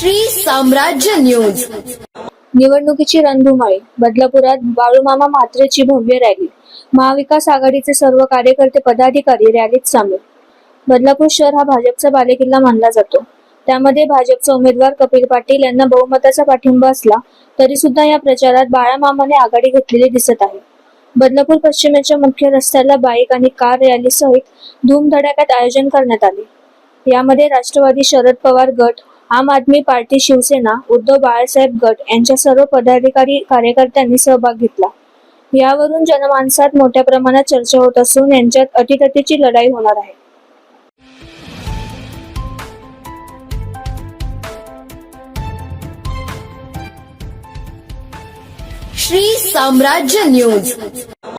श्री साम्राज्य न्यूज. निवडणुकीची रणधुमाळी बदलापुरात बाळूमामा म्हात्रेची भव्य रॅली महाविकास आघाडीचे सर्व कार्यकर्ते पदाधिकारी रॅलीत सामील. बदलापूर शहर हा भाजपचा बालेकिल्ला मानला जातो. त्यामध्ये भाजपचा उमेदवार कपिल पाटील यांना बहुमताचा पाठिंबा असला तरी सुद्धा या प्रचारात बाळामामाने आघाडी घेतलेली दिसत आहे. बदलापूर पश्चिमेच्या मुख्य रस्त्याला बाईक आणि कार रॅलीसहित धूमधडाक्यात आयोजन करण्यात आले. यामध्ये राष्ट्रवादी शरद पवार गट आम आदमी पार्टी शिवसेना उद्धव बाळासाहेब गट यांच्या सर्व पदाधिकारी कार्यकर्त्यांनी सहभाग घेतला. यावरून जनमानसात मोठ्या प्रमाणात चर्चा होत असून यांच्यात अटीतटीची लढाई होणार आहे. श्री साम्राज्य न्यूज.